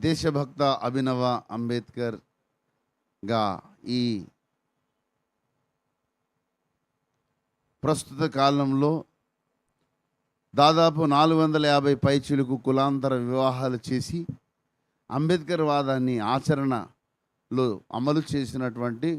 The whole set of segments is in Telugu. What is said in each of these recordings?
దేశభక్త అభినవ అంబేద్కర్గా ఈ ప్రస్తుత కాలంలో దాదాపు నాలుగు వందల యాభై పైచులకు కులాంతర వివాహాలు చేసి అంబేద్కర్ వాదాన్ని ఆచరణలో అమలు చేసినటువంటి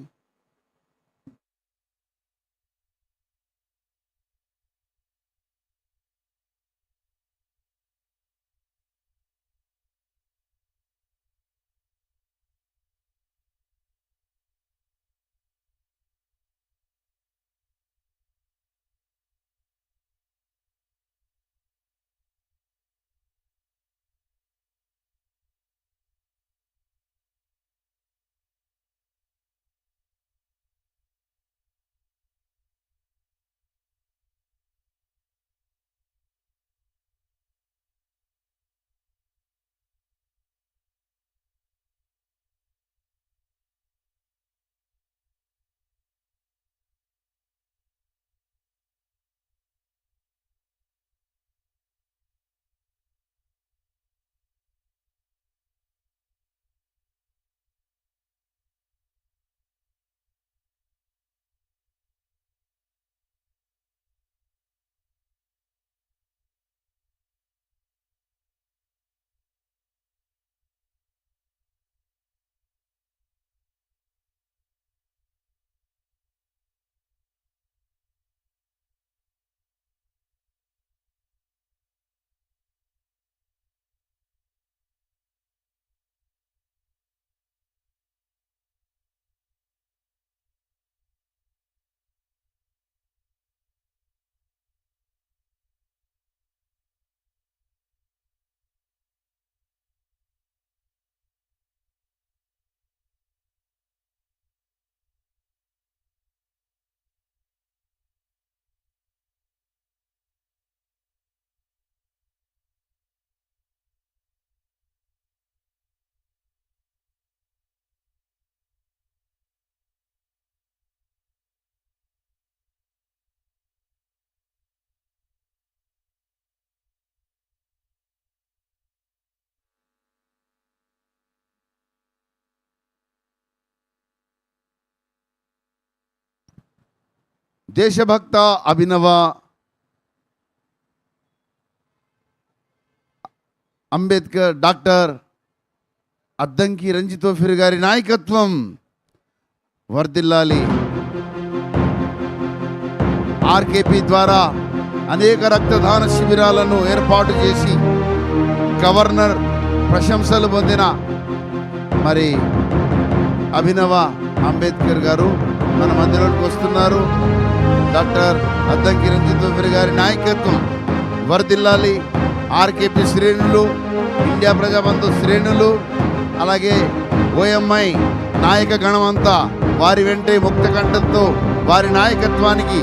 దేశభక్త అభినవ అంబేద్కర్ డాక్టర్ అద్దంకి రంజితోఫిర్ గారి నాయకత్వం వర్ధిల్లాలి. ఆర్కేపీ ద్వారా అనేక రక్తదాన శిబిరాలను ఏర్పాటు చేసి గవర్నర్ ప్రశంసలు పొందిన మరి అభినవ అంబేద్కర్ గారు మన మధ్యలోకి వస్తున్నారు. డాక్టర్ అద్దంకి రంజితోఫిర్ గారి నాయకత్వం. వరదిల్లాలి ఆర్కేపీ శ్రేణులు ఇండియా ప్రజాబంధు శ్రేణులు అలాగే ఓఎంఐ నాయక గణమంతా వారి వెంటే ముక్త కంఠంతో వారి నాయకత్వానికి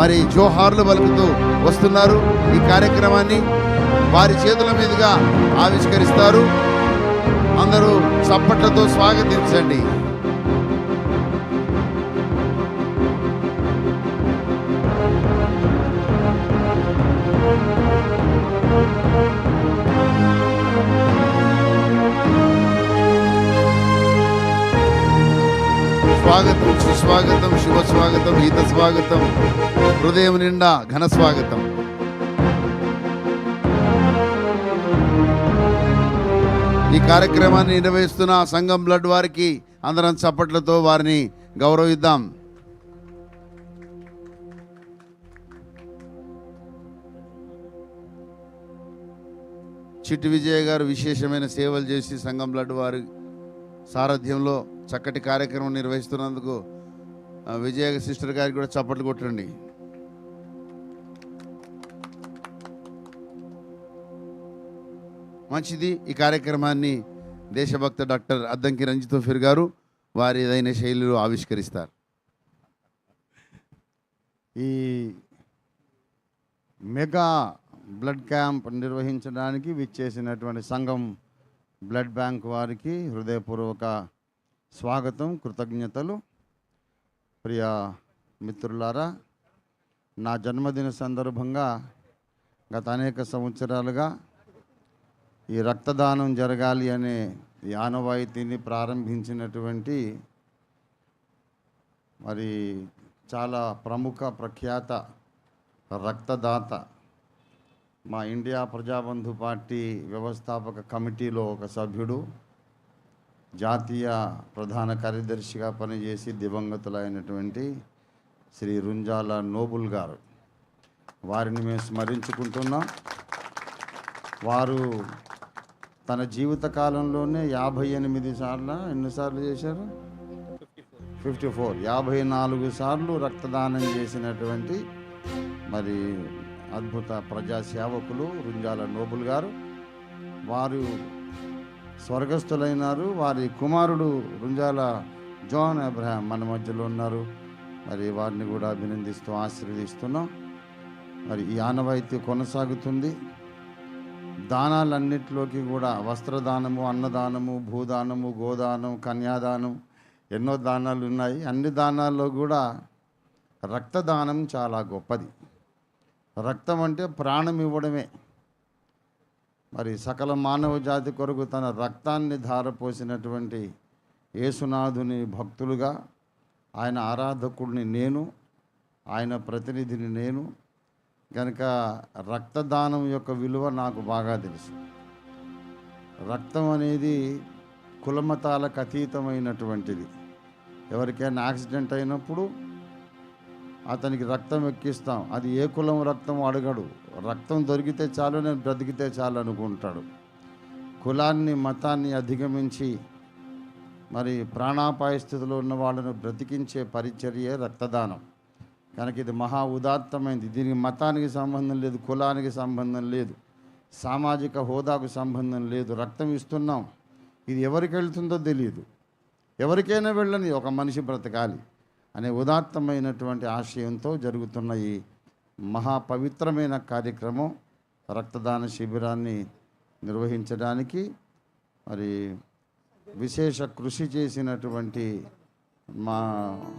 మరి జోహార్లు పలుకుతూ వస్తున్నారు. ఈ కార్యక్రమాన్ని వారి చేతుల మీదుగా ఆవిష్కరిస్తారు. అందరూ చప్పట్లతో స్వాగతించండి. స్వాగతం శుభ స్వాగతం హిత స్వాగతం హృదయం నిండా ఘన స్వాగతం ఈ కార్యక్రమాన్ని నిర్వహిస్తున్న సంఘం బ్లడ్ వారికి అందరం చప్పట్లతో వారిని గౌరవిద్దాం. చిట్టి విజయ గారు విశేషమైన సేవలు చేసి సంఘం బ్లడ్ వారి సారథ్యంలో చక్కటి కార్యక్రమం నిర్వహిస్తున్నందుకు విజయ సిస్టర్ గారికి కూడా చప్పట్లు కొట్టండి. మంచిది ఈ కార్యక్రమాన్ని దేశభక్త డాక్టర్ అద్దంకి రంజితోఫిర్ గారు వారి ఏదైన శైలిలో ఆవిష్కరిస్తారు. ఈ మెగా బ్లడ్ క్యాంప్ నిర్వహించడానికి విచ్చేసినటువంటి సంఘం బ్లడ్ బ్యాంక్ వారికి హృదయపూర్వక స్వాగతం కృతజ్ఞతలు. ప్రియ మిత్రులారా నా జన్మదిన సందర్భంగా గత అనేక సంవత్సరాలుగా ఈ రక్తదానం జరగాలి అనే ఈ ఆనవాయితీని ప్రారంభించినటువంటి మరి చాలా ప్రముఖ ప్రఖ్యాత రక్తదాత మా ఇండియా ప్రజాబంధు పార్టీ వ్యవస్థాపక కమిటీలో ఒక సభ్యుడు. జాతీయ ప్రధాన కార్యదర్శిగా పనిచేసి దివంగతులైనటువంటి శ్రీ రుంజాల నోబుల్ గారు. వారిని మేము స్మరించుకుంటున్నాం. వారు తన జీవిత కాలంలోనే యాభై ఎనిమిది సార్లు ఎన్నిసార్లు చేశారు? Fifty four. యాభై నాలుగు సార్లు రక్తదానం చేసినటువంటి మరి అద్భుత ప్రజాసేవకులు రుంజాల నోబుల్ గారు. వారు స్వర్గస్థులైనారు. వారి కుమారుడు రుంజాల జాన్ అబ్రహాం మన మధ్యలో ఉన్నారు. మరి వారిని కూడా అభినందిస్తూ ఆశీర్వదిస్తున్నాం. మరి ఈ ఆనవాయితీ కొనసాగుతుంది. దానాలన్నిటిలోకి కూడా వస్త్రదానము అన్నదానము భూదానము గోదానం కన్యాదానం ఎన్నో దానాలు ఉన్నాయి. అన్ని దానాల్లో కూడా రక్తదానం చాలా గొప్పది. రక్తం అంటే ప్రాణం ఇవ్వడమే. మరి సకల మానవ జాతి కొరకు తన రక్తాన్ని ధారపోసినటువంటి యేసునాథుని భక్తులుగా ఆయన ఆరాధకుడిని నేను ఆయన ప్రతినిధిని నేను కనుక రక్తదానం యొక్క విలువ నాకు బాగా తెలుసు. రక్తం అనేది కులమతాలకు అతీతమైనటువంటిది. ఎవరికైనా యాక్సిడెంట్ అయినప్పుడు అతనికి రక్తం ఎక్కిస్తాం. అది ఏ కులం రక్తం అడగడు. రక్తం దొరికితే చాలు నేను బ్రతికితే చాలు అనుకుంటాడు. కులాన్ని మతాన్ని అధిగమించి మరి ప్రాణాపాయ స్థితిలో ఉన్న వాళ్ళను బ్రతికించే పరిచర్యే రక్తదానం. కనుక ఇది మహా ఉదాత్తమైంది. దీనికి మతానికి సంబంధం లేదు కులానికి సంబంధం లేదు సామాజిక హోదాకు సంబంధం లేదు. రక్తం ఇస్తున్నాం. ఇది ఎవరికి వెళ్తుందో తెలియదు ఎవరికైనా వెళ్ళని ఒక మనిషి బ్రతకాలి. అనే ఉదాత్తమైనటువంటి ఆశయంతో జరుగుతున్న ఈ మహాపవిత్రమైన కార్యక్రమం రక్తదాన శిబిరాన్ని నిర్వహించడానికి మరి విశేష కృషి చేసినటువంటి మా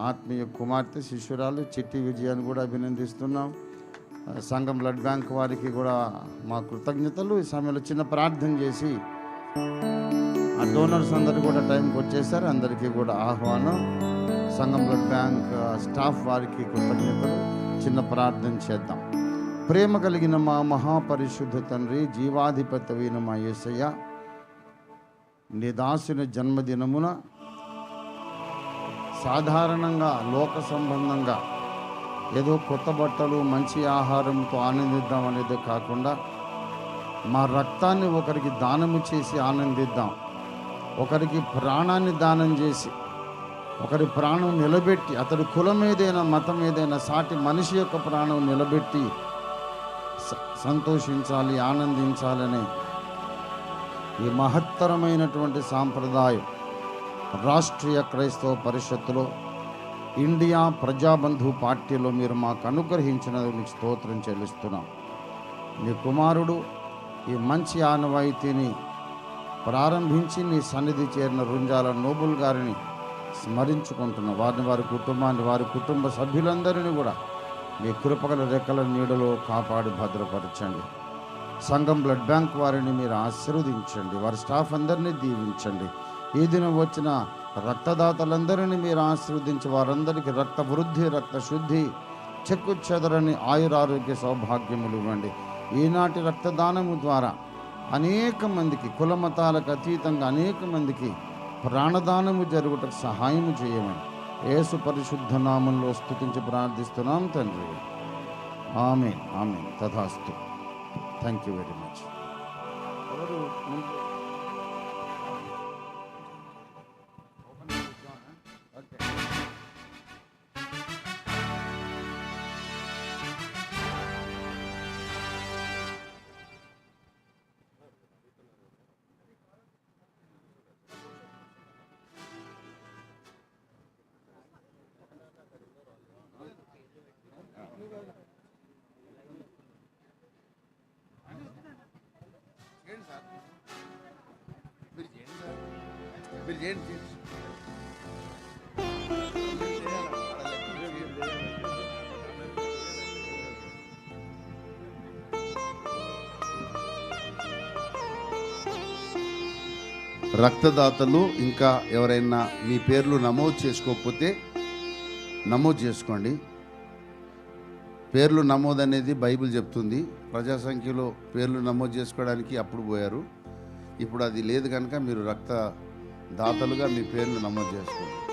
ఆత్మీయ కుమార్తె శిష్యురాలు చిట్టి విజయాన్ని కూడా అభినందిస్తున్నాం. సంఘం బ్లడ్ బ్యాంక్ వారికి కూడా మా కృతజ్ఞతలు. ఈ సమయంలో చిన్న ప్రార్థన చేసి ఆ డోనర్స్ అందరు కూడా టైంకి వచ్చేసారు. అందరికీ కూడా ఆహ్వానం. సంఘం బ్లడ్ బ్యాంక్ స్టాఫ్ వారికి కృతజ్ఞతలు. చిన్న ప్రార్థన చేద్దాం. ప్రేమ కలిగిన మా మహాపరిశుద్ధ తండ్రి జీవాధిపతమైన మా యేసయ్య నీ దాసుని జన్మదినమున సాధారణంగా లోక సంబంధంగా ఏదో కొత్త బట్టలు మంచి ఆహారంతో ఆనందిద్దాం అనేది కాకుండా మా రక్తాన్ని ఒకరికి దానము చేసి ఆనందిద్దాం. ఒకరికి ప్రాణాన్ని దానం చేసి ఒకరి ప్రాణం నిలబెట్టి అతడి కులం ఏదైనా మతం ఏదైనా సాటి మనిషి యొక్క ప్రాణం నిలబెట్టి స- సంతోషించాలి ఆనందించాలనే ఈ మహత్తరమైనటువంటి సాంప్రదాయం రాష్ట్రీయ క్రైస్తవ పరిషత్తులో ఇండియా ప్రజాబంధు పార్టీలో మీరు మాకు అనుగ్రహించినందుకు మీకు స్తోత్రం చెల్లిస్తున్నాం. నీ కుమారుడు ఈ మంచి ఆనవాయితీని ప్రారంభించి నీ సన్నిధి చేరిన రుంజాల నోబుల్ గారిని స్మరించుకుంటున్నాం వారిని వారి కుటుంబాన్ని వారి కుటుంబ సభ్యులందరినీ కూడా మీ కృపగల రెక్కల నీడలో కాపాడి భద్రపరచండి. సంఘం బ్లడ్ బ్యాంక్ వారిని మీరు ఆశీర్వదించండి. వారి స్టాఫ్ అందరినీ దీవించండి. ఈ దినం వచ్చిన రక్తదాతలందరినీ మీరు ఆశీర్వదించి వారందరికీ రక్త వృద్ధి రక్త శుద్ధి చెక్కు చెదరని ఆయురారోగ్య సౌభాగ్యములు ఇవ్వండి. ఈనాటి రక్తదానము ద్వారా అనేక మందికి కులమతాలకు అతీతంగా అనేక మందికి ప్రాణదానము జరుగుటకు సహాయము చేయమని. యేసు పరిశుద్ధ నామంలో స్థుతించి ప్రార్థిస్తున్నాం తండ్రి. ఆమె ఆమె తథాస్తు. థ్యాంక్ యూ వెరీ మచ్ ఎవరు సార్ మీరు చేయండి సార్ మీరు చేయండి రక్తదాతలు ఇంకా ఎవరైనా మీ పేర్లు నమోదు చేసుకోకపోతే నమోదు చేసుకోండి. పేర్లు నమోదు అనేది బైబిల్ చెప్తుంది. ప్రజా సంఖ్యలో పేర్లు నమోదు చేసుకోవడానికి అప్పుడు పోయారు. ఇప్పుడు అది లేదు కనుక మీరు రక్త దాతలుగా మీ పేర్లు నమోదు చేసుకోండి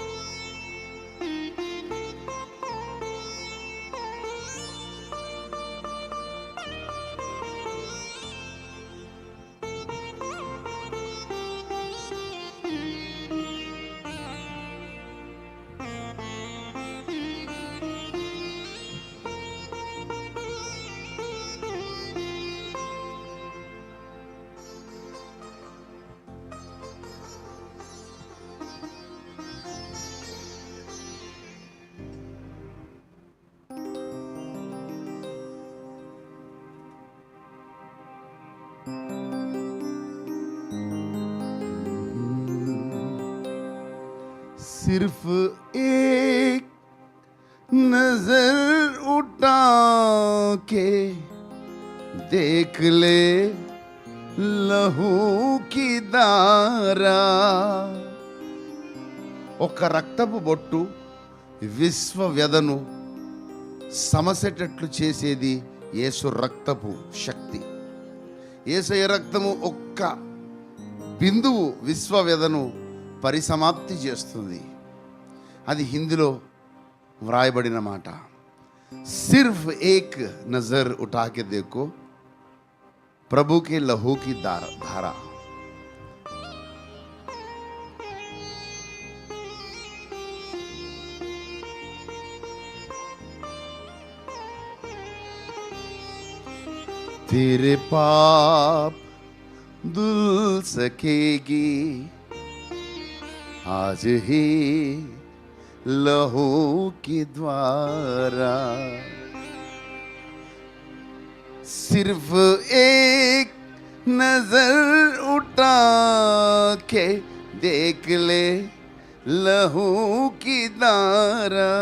सिर्फ एक नजर उठा के देख ले लहू की దారా ఒక రక్తపు బొట్టు విశ్వ వ్యధను సమసెటట్లు చేసేది యేసు రక్తపు శక్తి యేసయ్య రక్తము ఒక్క బిందువు విశ్వ వ్యధను పరిసమాప్తి చేస్తుంది అది హిందీలో వ్రాయబడిన మాట సిర్ఫ్ ఏక్ నజర్ ఉఠాకే దేకో ప్రభు के लहू की दार धारा तेरे पाप धुल सकेगी आज ही लहू के द्वारा। सिर्फ़ एक नज़र उठा के देख ले लहू की दारा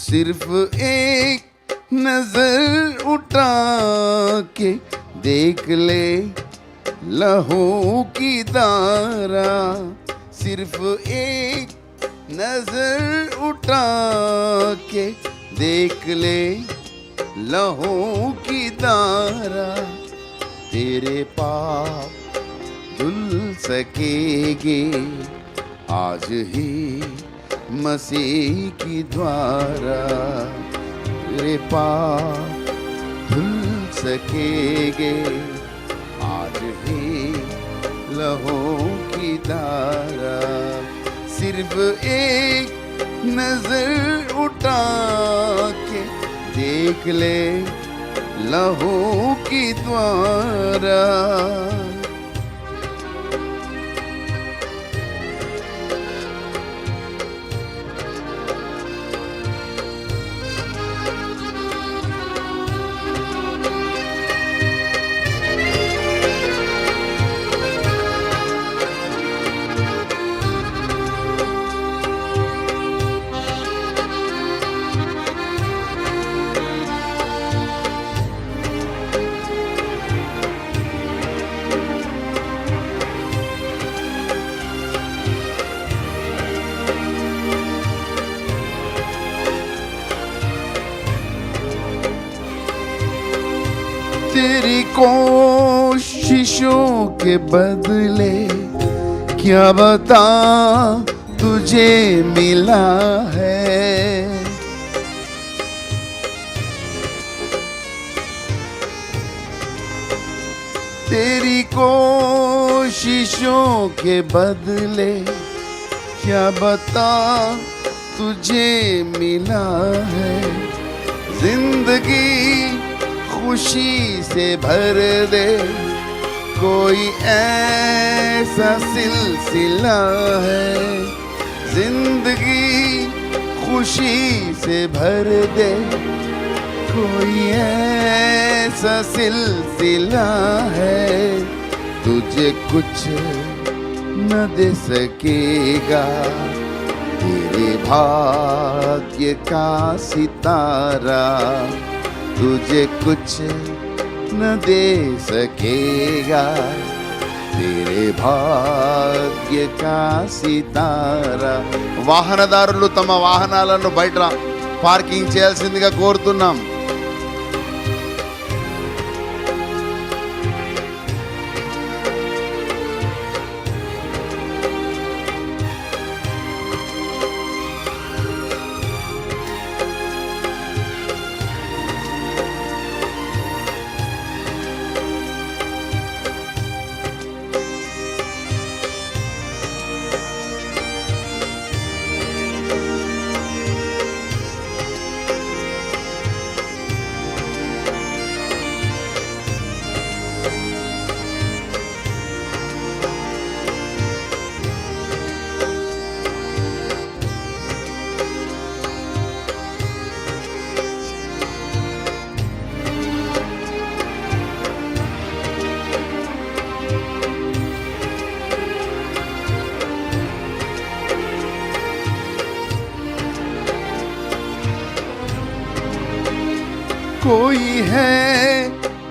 सिर्फ़ एक नज़र उठा के देख ले। लहू की दारा सिर्फ़ एक नज़र उठा के देख ले। लहू की दारा तेरे पाप धुल सकेगे। आज ही मसीह की द्वारा तेरे पाप धुल सकेगे। आज ही लहो की धारा सिर्फ़ एक नज़र उठा के देख ले लहो की द्वारा। के बदले क्या बता तुझे मिला है? तेरी कोशिशों के बदले क्या बता तुझे मिला है? ज़िंदगी खुशी से भर दे कोई ऐसा सिलसिला है, ज़िंदगी खुशी से भर दे। कोई ऐसा सिलसिला है, तुझे कुछ न दे सकेगा। तेरे भाग्य का सितारा, तुझे कुछ न दे सकेगा तेरे భాగ్య కా సితారా వాహనదారులు తమ వాహనాలను బయట పార్కింగ్ చేయాల్సిందిగా కోరుతున్నాం कोई है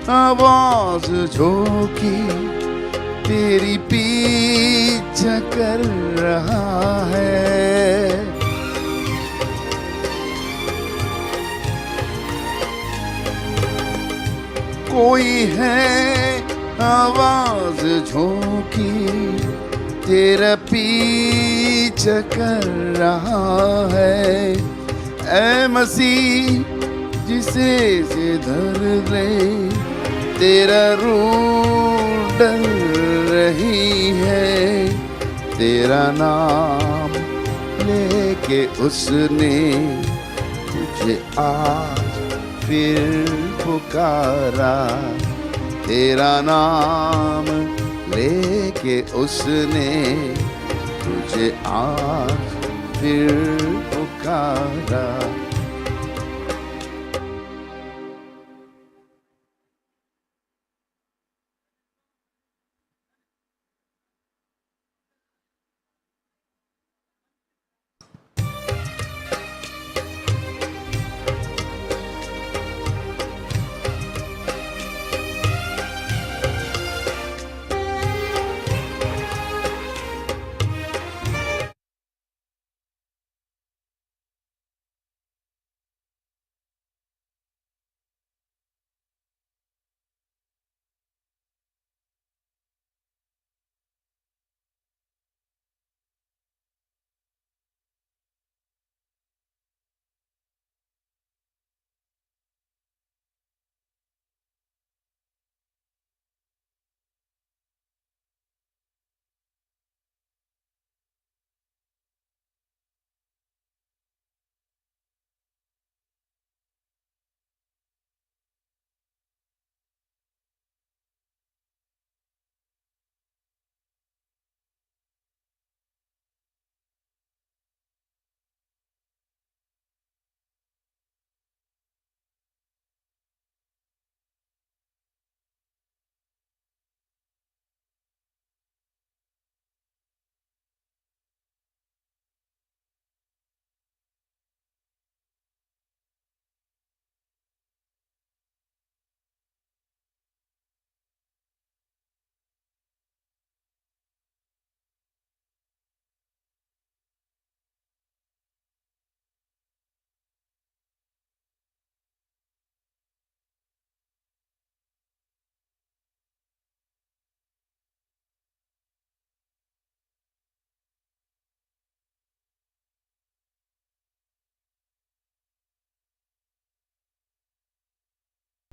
आवाज़ झोंकी तेरी पीछा कर रहा है। कोई है आवाज़ झोंकी तेरा पीछा कर रहा है। ऐ मसीह जिसे से धर ले तेरा रूह डल रही है। तेरा नाम लेके उसने तुझे आज फिर पुकारा। तेरा नाम लेके उसने तुझे आज फिर पुकारा।